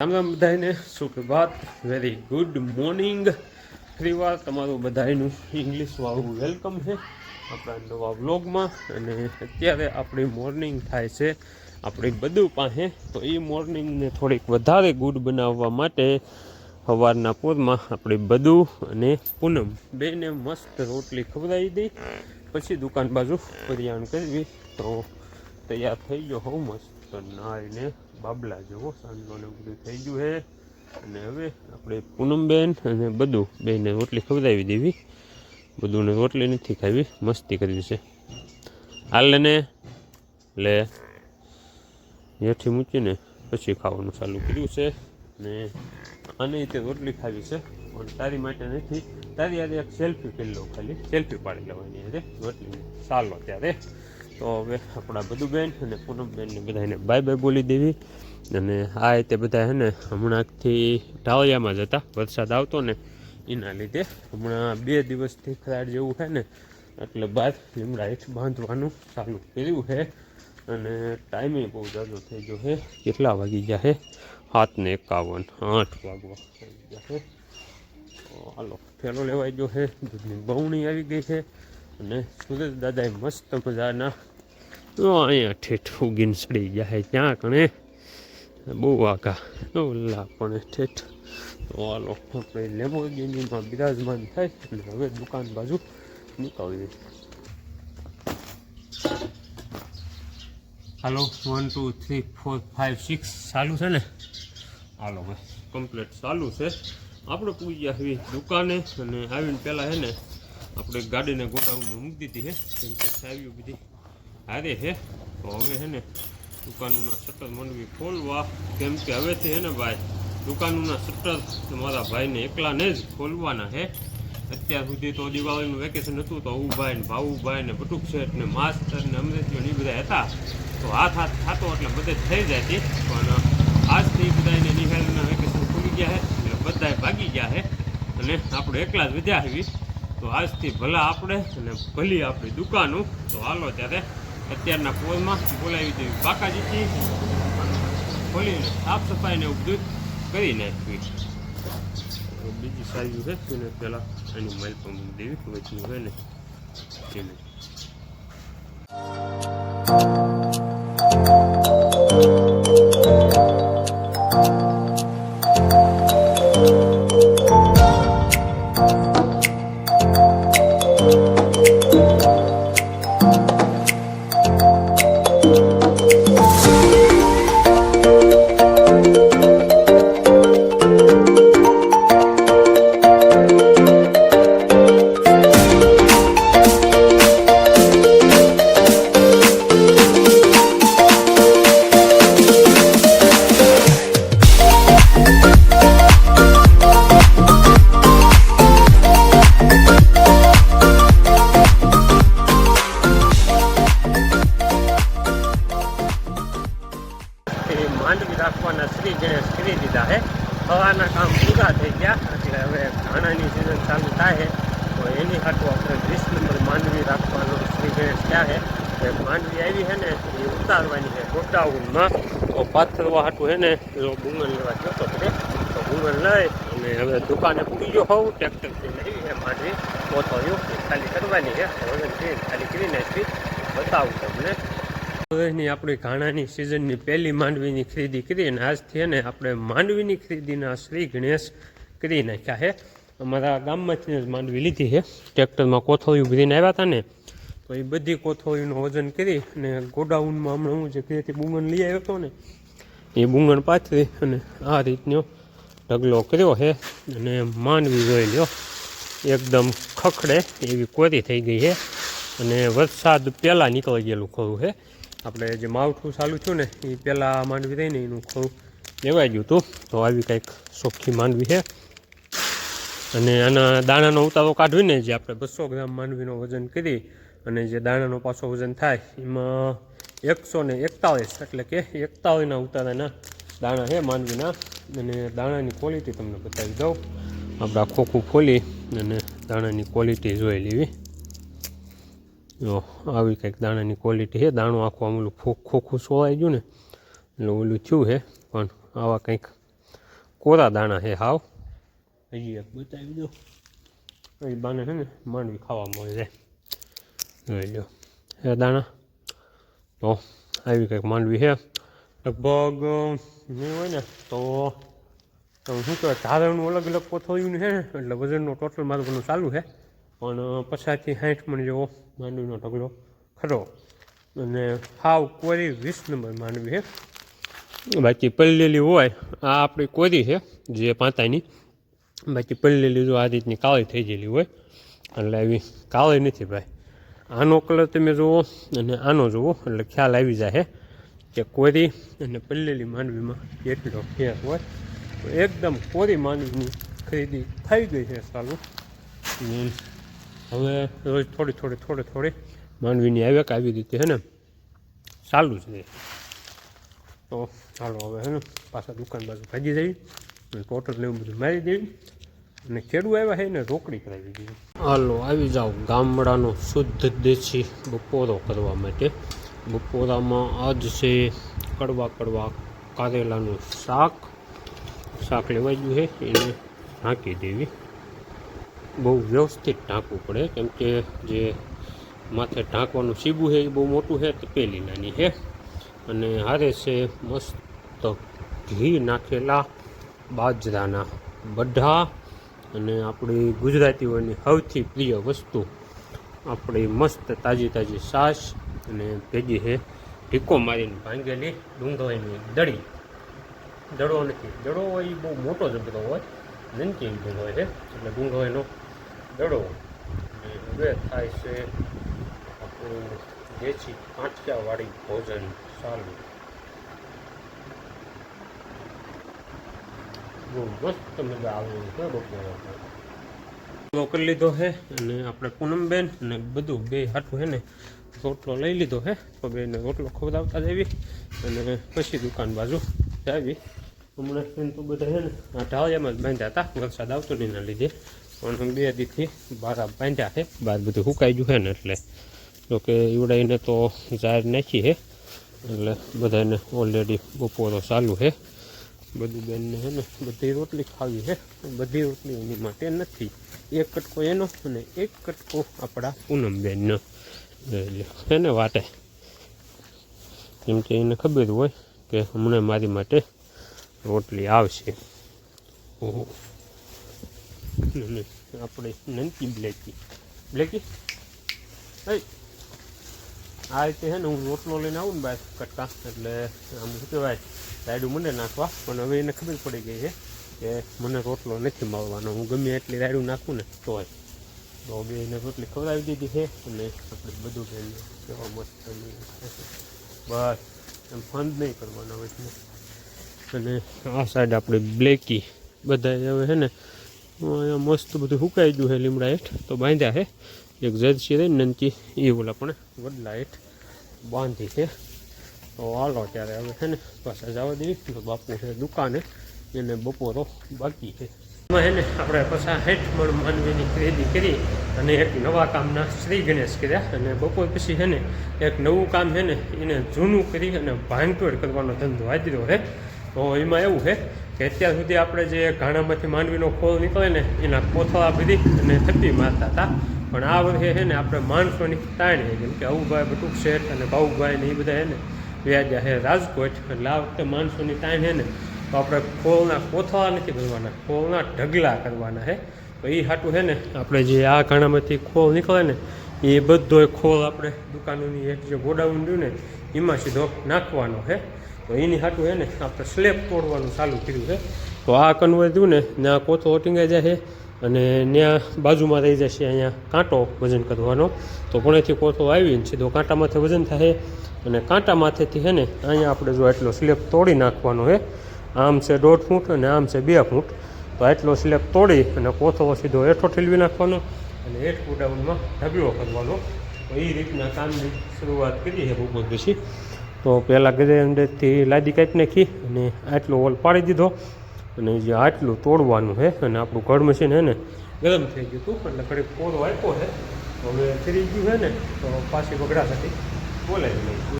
રામ રામ બધાને સુપ્રભાત very good morning ફરીવાર તમારું બધાનું ઇંગ્લિશ વાળું વેલકમ છે આપણા નવા વ્લોગમાં અને અત્યારે આપણી મોર્નિંગ થાય છે આપણી બધું પાસે. તો એ મોર્નિંગને થોડીક વધારે ગુડ બનાવવા માટે સવારના પોરમાં આપણી બધું અને પૂનમ બેને મસ્ત રોટલી ખવડાવી દઈ. પછી દુકાન બાજુ પરિયાણ કરવી. તો તૈયાર થઈ ગયો હોઉં મસ્ત નાઈને બાબલા જુઓ સાંજનો ને બધું થઈ ગયું છે અને હવે આપણે પૂનમબેન અને બધું બેને રોટલી ખવડાવી દેવી. બધુંને રોટલી નથી ખાવી, મસ્તી કરવી છે. હાલ ને લે, હેઠી મૂકીને પછી ખાવાનું ચાલુ કર્યું છે. ને આને રીતે રોટલી ખાવી છે, પણ તારી માટે નથી. તારી યારે એક સેલ્ફી કરી લો ખાલી. સેલ્ફી પાડી લેવાની છે રોટલી. ચાલો ત્યારે. તો હવે આપણા બધું અને પૂનમ બેનને બધાને બાય બાય બોલી દેવી. અને આ રીતે બધા હે ને હમણાંથી ઢાળિયામાં જ હતા. વરસાદ આવતો ને એના લીધે હમણાં બે દિવસથી ખરાડ જેવું છે ને, એટલે બાદ લીમડા હેઠ બાંધવાનું ચાલુ કર્યું છે અને ટાઈમે બહુ જાજો થઈ ગયો છે કેટલા વાગી ગયા છે સાત ને એકાવન, આઠ વાગવા થઈ ગયા છે હાલો ફેલો લેવાઈ ગયો છે દૂધની બહુણી આવી ગઈ છે અને સુરેશ દાદાએ મસ્ત મજાના અહીંયા ઠેઠ ઉગીને સડી છે ત્યાં કણે બહુ આઘા ઓલા પણ ઠેઠ. હાલો, આપણે લેમ્બોર્ગિનીમાં બિરાજમાન થાય અને હવે દુકાન બાજુ નીકળીએ. હાલો one two three four five six ચાલુ છે ને? હાલો ભાઈ કમ્પ્લીટ ચાલુ છે. આપણે ગયા છીએ દુકાને અને આવીને પહેલાં છે ને, આપણે ગાડીને ગોડાઉનમાં મૂકી દીધી છે કેમ કે ચાવીઓ બધી હારે છે તો હવે છે ને દુકાનોના શટર મંડવી ખોલવા. કેમ કે હવેથી હે ને ભાઈ, દુકાનોના શટર મારા ભાઈને એકલાને જ ખોલવાના છે અત્યાર સુધી તો દિવાળીનું વેકેશન હતું, તો ઉભાઈ ને ભાવુભાઈ ને બટુક શેઠ ને માસ્તર ને અમરેતીઓ એ બધા હતા. તો હાથ હાથ થતો એટલે બધે થઈ જાય હતી પણ આજથી બધાને નિહાળીના વેકેશન ખુલી ગયા છે એટલે બધાય ભાગી ગયા છે અને આપણે એકલા જ વધ્યા આવી તો આજથી ભલા આપણે અને ભલી આપણી દુકાનો. તો હાલો ત્યારે અત્યારના પોલમાં બોલાવી દેવી. બાકાજીથી ખોલીને સાફ સફાઈને બધું કરી નાખવી બીજી સાઈઝ છે ને પહેલાં એની માઇલ પણ દેવી વચની હોય ને? એને રાખવાના શ્રી ગણેશ કરી દીધા છે હવાના કામ પૂરા થઈ ગયા. એટલે હવે ધાણાની સિઝન ચાલુ થાય છે તો એની હાટું આપણે વીસ નંબર માંડવી રાખવાનો શ્રી ગણેશ ક્યાં છે એ માંડવી આવી છે ને, એ ઉતારવાની છે ગોડાઉનમાં. તો પાથરવા હાટું છે ને, એવો બુંગન લેવા જતો તો તો બુંગન લઈ અને હવે દુકાને પૂરી ગયો હોઉં ટ્રેક્ટરથી લઈ એ માંડવી. પોતો એ ખાલી કરવાની છે વજન ખાલી કરીને બતાવું તમને. વર્ષની આપણી ઘાણાની સિઝનની પહેલી માંડવીની ખરીદી કરી અને આજથી ને આપણે માંડવીની ખરીદીના શ્રી ગણેશ કરી નાખ્યા છે. અમારા ગામમાંથી જ માંડવી લીધી છે. ટ્રેક્ટરમાં કોથળીઓ ભરીને આવ્યા હતા ને, તો એ બધી કોથળીનું વજન કરી અને ગોડાઉનમાં હમણાં હું જે ઘરેથી બુંગણ લઈ આવ્યો હતો ને, એ બુંગણ પાથરી અને આ રીતનો ઢગલો કર્યો છે અને માંડવી જોઈ લ્યો, એકદમ ખખડે એવી કોરી થઈ ગઈ છે અને વરસાદ પહેલાં નીકળી ગયેલું ખરું છે. આપણે જે માવઠું ચાલુ થયું ને, એ પહેલાં માંડવી રહીને એનું ખોળું લેવાઈ ગયું હતું. તો આવી કંઈક ચોખ્ખી માંડવી છે. અને આના દાણાનો ઉતારો કાઢવીને જે આપણે બસો ગ્રામ માંડવીનો વજન કરી અને જે દાણાનો પાછો વજન થાય, એમાં એકસો ને એકતાળીસ, એટલે કે એકતાળીસના ઉતારાના દાણા છે માંડવીના. અને દાણાની ક્વોલિટી તમને બતાવી દઉં. આપણે આ ખોખું ખોલી અને દાણાની ક્વોલિટી જોઈ લેવી. જો, આવી કંઈક દાણાની ક્વોલિટી છે. દાણો આખું આમ ઓલું ખોખું સોવાઈ ગયું ને, એટલે ઓલું થયું છે. પણ આવા કંઈક કોરા દાણા છે હાવ. હજી એક બતાવી દો એ બાને છે ને માંડવી ખાવા મળે છે. જોઈ લો. એ દાણા? તો આવી કંઈક માંડવી છે. લગભગ નહીં હોય ને, તો તો શું કહેવાય ધારણનું અલગ અલગ કોથળીનું છે ને, એટલે વજનનો ટોટલ મારું બધું ચાલુ છે. પણ પચાસથી સાઠ મણ જેવો માંડવીનો ઢગલો ખરો. અને હાવ કોરી વીસ નંબર માંડવી છે બાકી પલ્લેલી હોય, આ આપણી કોરી છે, જે પાંતાની. બાકી પલ્લેલી જો આ રીતની કાળી થઈ ગયેલી હોય, એટલે આવી કાળી નથી ભાઈ. આનો કલર તમે જુઓ અને આનો જુઓ, એટલે ખ્યાલ આવી જાય કે કોરી અને પલ્લેલી માંડવીમાં કેટલો ફેર હોય. તો એકદમ કોરી માંડવીની ખરીદી થઈ ગઈ છે સારું હવે રોજ થોડી થોડી થોડી થોડી માંડવીની આવ્યા કે આવી રીતે હેને ને? ચાલુ રહે. તો ચાલો હવે, હે ને, પાછા દુકાન બાજુ ભાજી દેવી ટોટલ એવું બધું મારી દેવી. અને ખેડૂ આવ્યા છે ને, રોકડી કરાવી દીધી. હાલો, આવી જાઓ. ગામડાનો શુદ્ધ દેશી બપોરો કરવા માટે. બપોરામાં આજ છે કડવા કડવા કારેલાનું શાક. શાક લેવાઈ ગયું છે એને નાખી દેવી. બહુ વ્યવસ્થિત ઢાંકવું પડે. કેમ કે જે માથે ઢાંકવાનું સીબું છે એ બહુ મોટું છે, તપેલી નાની છે. અને હારે છે મસ્ત ઘી નાખેલા બાજરાના બઢા. અને આપણી ગુજરાતીઓની સૌથી પ્રિય વસ્તુ આપણી મસ્ત તાજી તાજી સાસ અને ભેગી છે ઢીકો મારીને ભાંગેલી ડુંગળીની દળી. દડો નથી દડો હોય એ બહુ મોટો જબરો હોય. નનકી હોય છે, એટલે ડુંગળીનો દડો. અને હવે થાય છે આપણું દેશી કાંઠિયાવાળી ભોજન સારું બહુ મસ્ત મજા આવે છે, બપોરે કરી લીધો છે અને આપણે પૂનમબેન અને બધું બે હાથું હે ને રોટલો લઈ લીધો હે, તો બેને રોટલો ખવડાવતા જવી અને પછી દુકાન બાજુ જાવી હમણાં તો બધા હે ને, આ ઢાળિયામાં જ બાંધ્યા હતા, વરસાદ આવતો નહીં લીધે. પણ બે દીથી બહાર બાંધ્યા છે. બહાર બધું સુકાઈ ગયું છે ને એટલે જોકે ઈવડાઈને તો જાહેર નાખી છે. એટલે બધાને ઓલરેડી બપોરો ચાલુ છે. બધું બેનને છે ને બધી રોટલી ખાવી છે. બધી રોટલી એની માટે નથી. એક કટકો એનો અને એક કટકો આપણા પૂનમબેનનો છે ને વાટે. કેમ કે એને ખબર હોય કે હમણાં મારી માટે રોટલી આવશે. ઓહો. આપણે નનકી બ્લેકી. બ્લેકી? હઈ. આ રીતે છે ને હું રોટલો લઈને આવું ને બાય કટકા. એટલે આમ શું કહેવાય રાયડું મને નાખવા. પણ હવે એને ખબર પડી ગઈ છે કે મને રોટલો નથી મળવાનો. હું ગમે એટલી રાયડું નાખું ને તોય. તો બે એને રોટલી ખવડાવી દીધી છે અને આપણે બધું બેન કેવા મસ્ત બસ. એમ ફંદ નહીં કરવાનો હવે અને આ સાઈડ આપણે બ્લેકી. બધા હવે છે ને અહીંયા મસ્ત બધું સુકાઈ ગયું છે લીમડા હેઠ. તો બાંધ્યા છે એક જર્સી રહી નનકી એ ઓલા પણ વડલા હેઠ બાંધી છે. તો હાલો ત્યારે હવે છે ને પાછા જવા દેવી. તો બાપુ છે દુકાને, એને બપોરો બાકી છે. એમાં છે ને આપણે પાછા હેઠ મણ માનવીની ખરીદી કરી અને એક નવા કામના શ્રી ગણેશ કર્યા. અને બપોર પછી છે ને એક નવું કામ છે ને એને જૂનું કરી અને ભાંગતોડ કરવાનો ધંધો આદર્યો છે. તો એમાં એવું છે કે અત્યાર સુધી આપણે જે ઘાણામાંથી માંડવીનો ખોળ નીકળે ને, એના કોથળા ભરી અને થપ્પી મારતા હતા. પણ આ વર્ષે છે ને, આપણે માણસોની તાણ જેમ કે અવુભાઈ બટુક શેઠ અને ભાઉભાઈ ને એ બધા છે ને વ્યાજા છે રાજકોટ. એટલે આ વખતે માણસોની તાણ છે ને, તો આપણે ખોળના કોથળા નથી ભરવાના ખોળના ઢગલા કરવાના છે. તો એ હાટું છે ને, આપણે જે આ ઘાણામાંથી ખોળ નીકળે ને, એ બધો ખોળ આપણે દુકાનોની એક જે ગોડાઉન રહ્યું ને, એમાં સીધો નાખવાનો છે. તો એની હાટું છે ને આપણે સ્લેબ તોડવાનું ચાલુ કર્યું છે. તો આ કન્વર થયું ને, ત્યાં કોથો ઓટીંગાઈ છે અને ત્યાં બાજુમાં રહી જશે અહીંયા કાંટો વજન કરવાનો. તો પુણેથી કોથો આવીને સીધો કાંટામાંથી વજન થાય અને કાંટા માથેથી છે ને, અહીંયા આપણે જો એટલો સ્લેબ તોડી નાખવાનો છે આમ છે દોઢ ફૂટ અને આમ છે બે ફૂટ. તો એટલો સ્લેબ તોડી અને કોથો સીધો હેઠો ઠેલવી નાખવાનો અને હેઠ ગોડાઉનમાં ઢગલો કરવાનો. તો એ રીતના કામની શરૂઆત કરી છે બપોર પછી તો પહેલાં ગધે અંદરથી લાદી કાપી નાખી અને આટલો ઓલ પાડી દીધો. અને જે આટલું તોડવાનું છે અને આપણું ઘર મશીન છે ને, ગરમ થઈ ગયું હતું, એટલે ઘડીક કોરો આપ્યો છે. હવે ફરી ગયું છે ને, તો પાછી વગડા સાથે બોલાવી લઈશું.